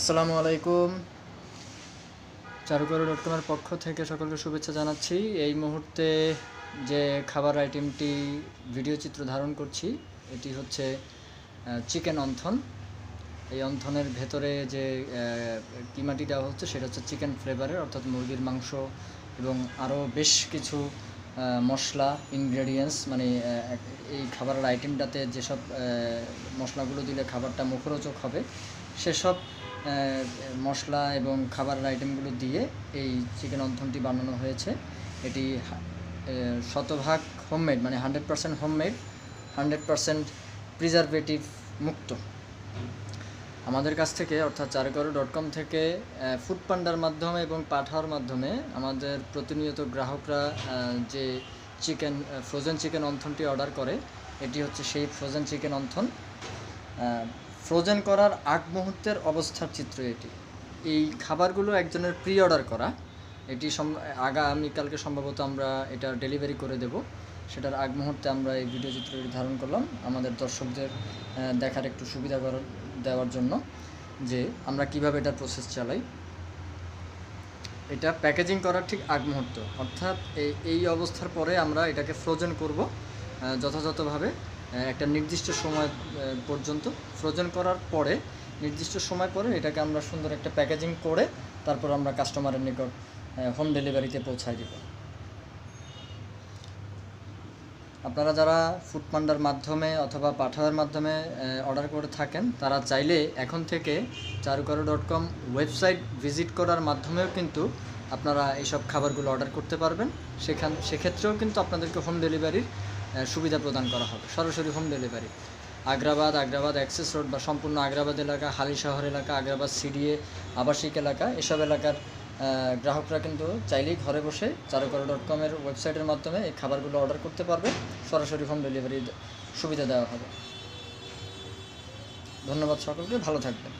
আসসালামু আলাইকুম। চারুকরু ডট কমের পক্ষ থেকে সকলকে শুভেচ্ছা জানাচ্ছি। এই মুহূর্তে যে খাবার আইটেমটি ভিডিও চিত্র ধারণ করছি, এটি হচ্ছে চিকেন অন্থন। এই অন্থনের ভেতরে যে কিমাটি দেওয়া হচ্ছে, সেটা হচ্ছে চিকেন ফ্লেভারের অর্থাৎ মুরগির মাংস এবং আরও বেশ কিছু মশলা ইনগ্রেডিয়েন্টস মানে এই খাবারের আইটেমটাতে যেসব মশলাগুলো দিলে খাবারটা মুখরোচক হবে, সেসব মশলা এবং খাবারের আইটেমগুলো দিয়ে এই চিকেন অন্থনটি বানানো হয়েছে। এটি শতভাগ হোমমেড মানে hundred percent homemade hundred percent preservative মুক্ত। আমাদের কাছ থেকে, অর্থাৎ চারকরো ডট কম থেকে ফুড পান্ডার মাধ্যমে এবং পাঠাওয়ার মাধ্যমে আমাদের প্রতিনিয়ত গ্রাহকরা যে চিকেন ফ্রোজেন চিকেন অন্থনটি অর্ডার করে, এটি হচ্ছে সেই ফ্রোজেন চিকেন অন্থন ফ্রোজেন করার আগ মুহূর্তের অবস্থার চিত্র এটি। এই খাবারগুলো একজনের প্রি অর্ডার করা। এটি আগামীকালকে সম্ভবত আমরা এটা ডেলিভারি করে দেব। সেটার আগ মুহূর্তে আমরা এই ভিডিও চিত্রটি ধারণ করলাম। আমাদের দর্শকদের দেখার একটু সুবিধা করার দেওয়ার জন্য যে আমরা কীভাবে এটার প্রসেস চালাই। এটা প্যাকেজিং করার ঠিক আগ মুহূর্ত। অর্থাৎ এই অবস্থার পরে আমরা এটাকে ফ্রোজেন করব যথাযথভাবে। একটা নির্দিষ্ট সময় পর্যন্ত ফ্রোজেন করার পরে, নির্দিষ্ট সময় পরে এটাকে আমরা সুন্দর একটা প্যাকেজিং করে তারপর আমরা কাস্টমারের নিকট হোম ডেলিভারিতে পৌঁছায় দিব। আপনারা যারা ফুড পান্ডার মাধ্যমে অথবা পাঠাওয়ার মাধ্যমে অর্ডার করে থাকেন, তারা চাইলে এখন থেকে Charukaru dot com website visit করার মাধ্যমেও কিন্তু আপনারা এইসব খাবারগুলো অর্ডার করতে পারবেন। সেখান সেক্ষেত্রেও কিন্তু আপনাদেরকে হোম ডেলিভারির সুবিধা প্রদান করা হবে। সরাসরি home delivery Agrabad Agrabad access road বা সম্পূর্ণ আগ্রাবাদ এলাকা, হালি শহর এলাকা, আগ্রাবাদ সিডিএ আবাসিক এলাকা, এসব এলাকার গ্রাহকরা কিন্তু চাইলেই ঘরে বসে চারুকলা ডট কমের ওয়েবসাইটের মাধ্যমে এই খাবারগুলো অর্ডার করতে পারবে। সরাসরি হোম ডেলিভারি সুবিধা দেওয়া হবে। ধন্যবাদ সকলকে, ভালো থাকবেন।